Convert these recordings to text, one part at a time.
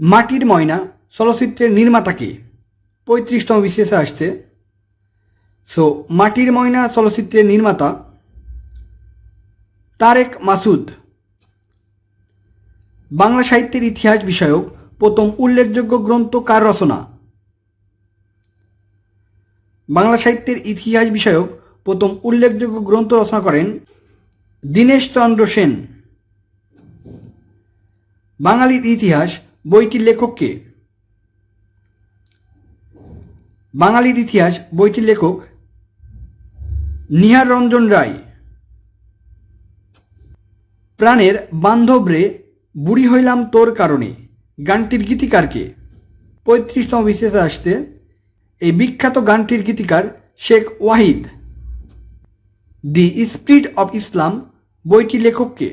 মাটির ময়না চলচ্চিত্রের নির্মাতাকে পঁয়ত্রিশতম বিশেষে আসছে। সো মাটির ময়না চলচ্চিত্রের নির্মাতা তারেক মাসুদ। বাংলা সাহিত্যের ইতিহাস বিষয়ক প্রথম উল্লেখযোগ্য গ্রন্থ কার রচনা? বাংলা সাহিত্যের ইতিহাস বিষয়ক প্রথম উল্লেখযোগ্য গ্রন্থ রচনা করেন দীনেশচন্দ্র সেন। বাঙালির ইতিহাস বইটির লেখককে বাঙালির ইতিহাস, বইটির লেখক নিহার রঞ্জন রায়। প্রাণের বান্ধব রে বুড়ি হইলাম তোর কারণে। গানটির গীতিকারকে পঁয়ত্রিশতম বিশেষে আসতে এই বিখ্যাত গানটির গীতিকার Sheikh Wahid. The spirit of Islam, বইটির লেখককে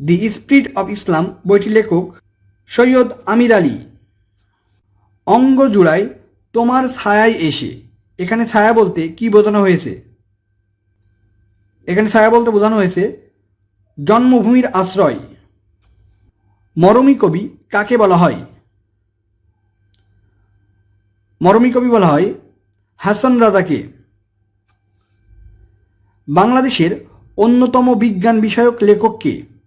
দি স্পিরিট অফ ইসলাম বইটি লেখক সৈয়দ আমির আলী। অঙ্গ জুড়ায় তোমার ছায়ায় এসে। এখানে ছায়া বলতে কি বোঝানো হয়েছে? এখানে ছায়া বলতে বোঝানো হয়েছে, জন্মভূমির আশ্রয়। মরমী কবি কাকে বলা হয়? মরমী কবি বলা হয় হাসান রাজাকে। বাংলাদেশের অন্যতম বিজ্ঞান বিষয়ক লেখককে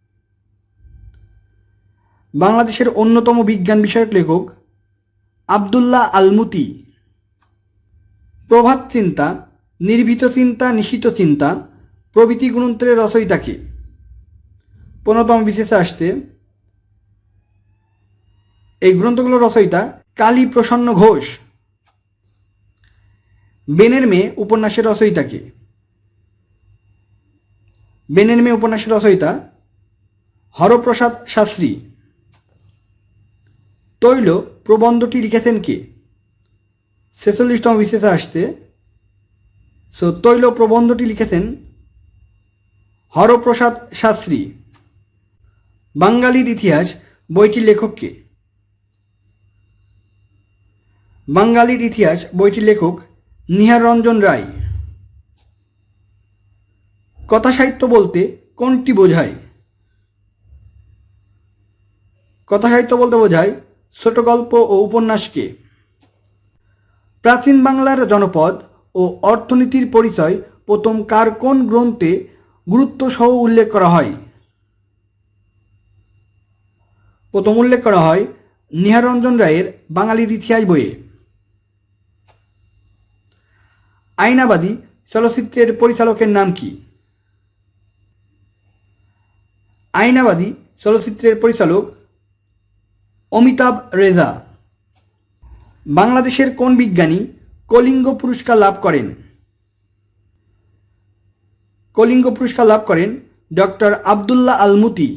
বাংলাদেশের অন্যতম বিজ্ঞান বিষয়ক লেখক আবদুল্লাহ আলমুতি। প্রভাত চিন্তা, নির্ভীত চিন্তা, নিশিত চিন্তা, প্রভৃতি গ্রন্থের রচয়িতাকে। পনেরোতম বিশেষে আসছে, এই গ্রন্থগুলোর রচয়িতা কালী প্রসন্ন ঘোষ। বেনের মেয়ে উপন্যাসের রচয়িতাকে। বেনের মেয়ে উপন্যাসের রচয়িতা হরপ্রসাদ শাস্ত্রী। তৈল প্রবন্ধটি লিখেছেন কে? ছেচল্লিশতম বিশেষে আসছে। সো তৈল প্রবন্ধটি লিখেছেন হরপ্রসাদ শাস্ত্রী। বাঙালির ইতিহাস, বইটির লেখককে বাঙালির ইতিহাস, বইটির লেখক নিহার রঞ্জন রায়। কথা সাহিত্য বলতে কোনটি বোঝায়? কথা সাহিত্য বলতে বোঝায় ছোট গল্প ও উপন্যাসকে প্রাচীন বাংলার জনপদ ও অর্থনীতির পরিচয় প্রথম কার কোন গ্রন্থে গুরুত্ব সহ উল্লেখ করা হয়? প্রথম উল্লেখ করা হয় নিহারঞ্জন রায়ের বাঙালির ইতিহাস বইয়ে। আইনাবাদী চলচ্চিত্রের পরিচালকের নাম কি? আইনাবাদী চলচ্চিত্রের পরিচালক অমিতাভ রেজা। বাংলাদেশের কোন বিজ্ঞানী কলিঙ্গ পুরস্কার লাভ করেন? কলিঙ্গ পুরস্কার লাভ করেন doctor Abdullah Almuti.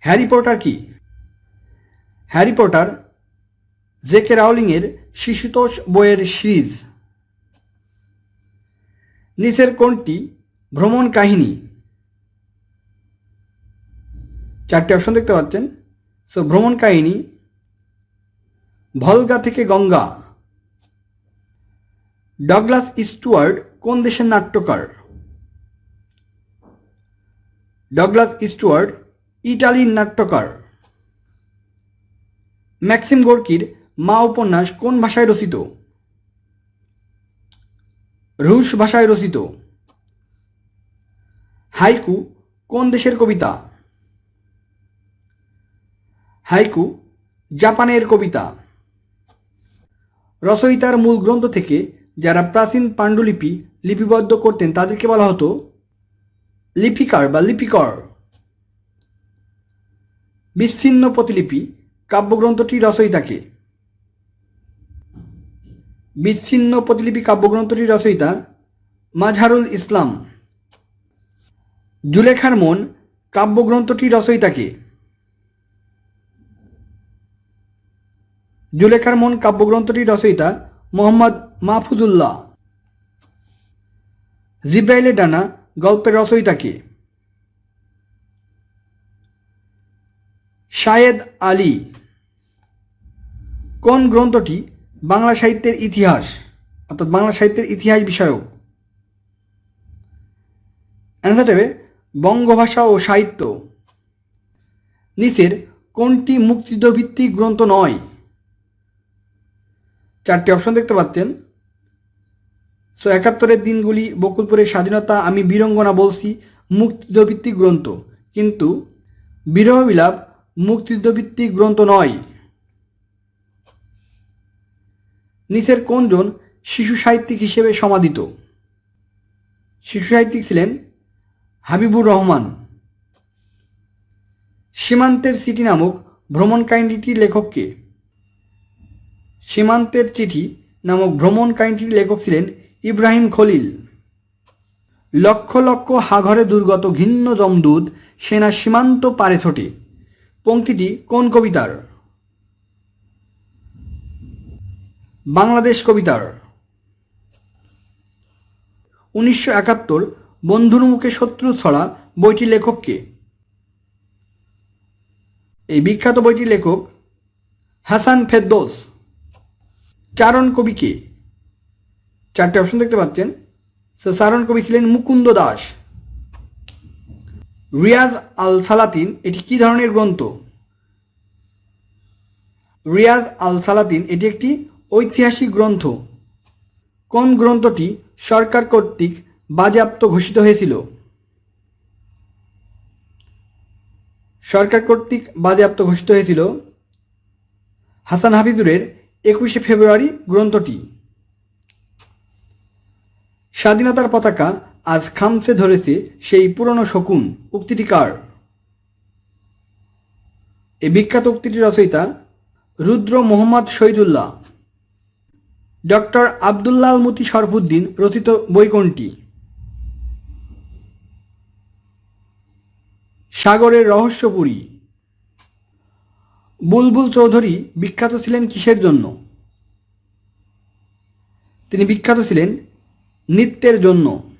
Harry Potter কি? হ্যারি পটার জেকে রাউলিংয়ের শিশুতোষ বইয়ের সিরিজ। নিচের কোনটি ভ্রমণ কাহিনী? চারটি অপশন দেখতে পাচ্ছেন। সো ভ্রমণ কাহিনী, ভলগা থেকে গঙ্গা, ডগলাস স্টুয়ার্ড কোন দেশের নাট্যকার? ডগলাস স্টুয়ার্ড ইটালির নাট্যকার। ম্যাক্সিম গোর্কির মা উপন্যাস কোন ভাষায় রচিত? রুশ ভাষায় রচিত। হাইকু কোন দেশের কবিতা? হাইকু, জাপানের কবিতা। রচয়িতার মূল গ্রন্থ থেকে যারা প্রাচীন পাণ্ডুলিপি লিপিবদ্ধ করতেন তাদেরকে বলা হতো লিপিকার বা লিপিকর। বিচ্ছিন্ন প্রতিলিপি, কাব্যগ্রন্থটি রচয়িতাকে। বিচ্ছিন্ন প্রতিলিপি, কাব্যগ্রন্থটি রচয়িতা মাঝারুল ইসলাম। জুলেখার মন, কাব্যগ্রন্থটি রচয়িতাকে। জুলেখার মন কাব্যগ্রন্থটি রচয়িতা মোহাম্মদ মাহফুজুল্লাহ। জিব্রাইলে ডানা গল্পের রচয়িতাকে। শায়েদ আলী। কোন গ্রন্থটি বাংলা সাহিত্যের ইতিহাস, অর্থাৎ বাংলা সাহিত্যের ইতিহাস বিষয়ক? অ্যান্সার দেবে, বঙ্গভাষা ও সাহিত্য। নিচের কোনটি মুক্তিযুদ্ধভিত্তিক গ্রন্থ নয়? চারটি অপশন দেখতে পাচ্ছেন। সো, একাত্তরের দিনগুলি বকুলপুরের স্বাধীনতা, আমি বীরঙ্গনা বলছি, মুক্তিযুদ্ধভিত্তিক গ্রন্থ। কিন্তু বিরহ বিলাপ মুক্তিযুদ্ধভিত্তিক গ্রন্থ নয়। নিচের কোনজন শিশু সাহিত্যিক হিসেবে সমাদিত? শিশু সাহিত্যিক ছিলেন হাবিবুর রহমান। সীমান্তের সিটি নামক ভ্রমণ কাহিনীটির লেখককে সীমান্তের চিঠি নামক ভ্রমণ কাহিনীটির লেখক ছিলেন ইব্রাহিম খলিল। লক্ষ লক্ষ হাঘরে দুর্গত ঘিন্ন জমদূত সেনা সীমান্ত পারে ছোটে। পঙ্ক্তিটি কোন কবিতার? বাংলাদেশ কবিতার। উনিশশো একাত্তর বন্ধুর মুখে শত্রু ছড়া বইটি লেখককে এই বিখ্যাত বইটির লেখক হাসান ফেরদৌস। চারণ কবিকে চারটে অপশন দেখতে পাচ্ছেন। চারণ কবি ছিলেন মুকুন্দ দাস। রিয়াজ আল সালাতিন এটি কি ধরনের গ্রন্থ? রিয়াজ আল সালাতিন এটি একটি ঐতিহাসিক গ্রন্থ। কোন গ্রন্থটি সরকার কর্তৃক বাজেয়াপ্ত ঘোষিত হয়েছিল? সরকার কর্তৃক বাজেয়াপ্ত ঘোষিত হয়েছিল হাসান হাফিজুরের একুশে ফেব্রুয়ারি গ্রন্থটি। স্বাধীনতার পতাকা আজ খামছে ধরেছে সেই পুরনো শকুন উক্তিটি কার? এই বিখ্যাত উক্তিটি রচয়িতা রুদ্র মোহাম্মদ শহীদুল্লাহ। ডক্টর আবদুল্লাহ মতি শরফুদ্দিন রচিত বই কোনটি? সাগরের রহস্যপুরী। বুলবুল চৌধুরী বিখ্যাত ছিলেন কিসের জন্য? তিনি বিখ্যাত ছিলেন নৃত্যের জন্য।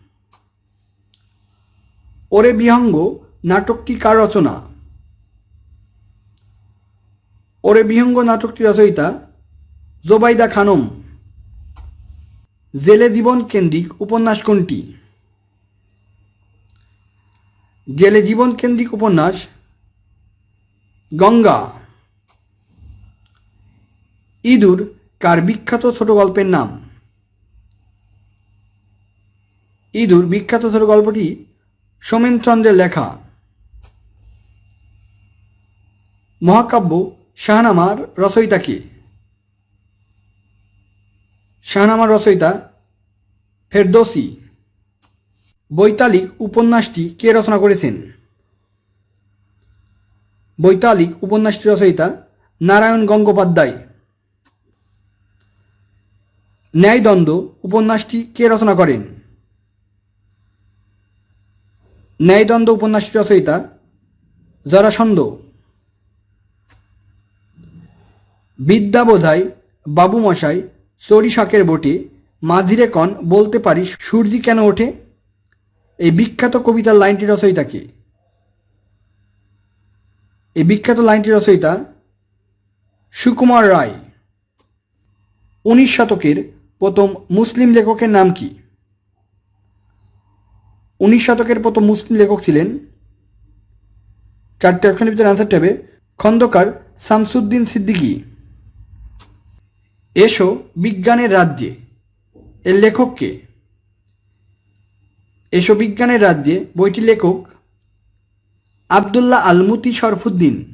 ওরে বিহঙ্গ নাটকটি কার রচনা? ওরে বিহঙ্গ নাটকটি রচয়িতা? জোবাইদা খানম। জেলে জীবন কেন্দ্রিক উপন্যাস কোনটি? জেলে জীবন কেন্দ্রিক উপন্যাস গঙ্গা। ইঁদুর কার বিখ্যাত ছোট গল্পের নাম? ইঁদুর বিখ্যাত ছোট গল্পটি সোমেনচন্দ্রের লেখা। মহাকাব্য শাহনামার রচয়িতা কে? শাহনামার রচয়িতা ফেরদৌসি। বৈতালিক উপন্যাসটি কে রচনা করেছেন? বৈতালিক উপন্যাসটি রচয়িতা নারায়ণ গঙ্গোপাধ্যায়। ন্যায়দ্বন্দ্ব উপন্যাসটি কে রচনা করেন? ন্যায়দ্বন্দ্ব উপন্যাসটি রচয়িতা জরাসন্ধ। বিদ্যাবোধায় বাবুমশাই চড়ি শাকের বোটে, মাঝিরে কন বলতে পারি সূর্যি কেন ওঠে? এই বিখ্যাত কবিতার লাইনটি রচয়িতা কে? এই বিখ্যাত লাইনটি রচয়িতা সুকুমার রায়। উনিশ শতকের প্রথম মুসলিম লেখকের নাম কি? উনিশ শতকের প্রথম মুসলিম লেখক ছিলেন চারটে অপশনের ভিতরে অ্যান্সার হবে, খন্দকার শামসুদ্দিন সিদ্দিকী। এসো বিজ্ঞানের রাজ্যে, এর লেখককে এসো বিজ্ঞানের রাজ্যে, বইটির লেখক আবদুল্লাহ আলমুতি শরফুদ্দিন।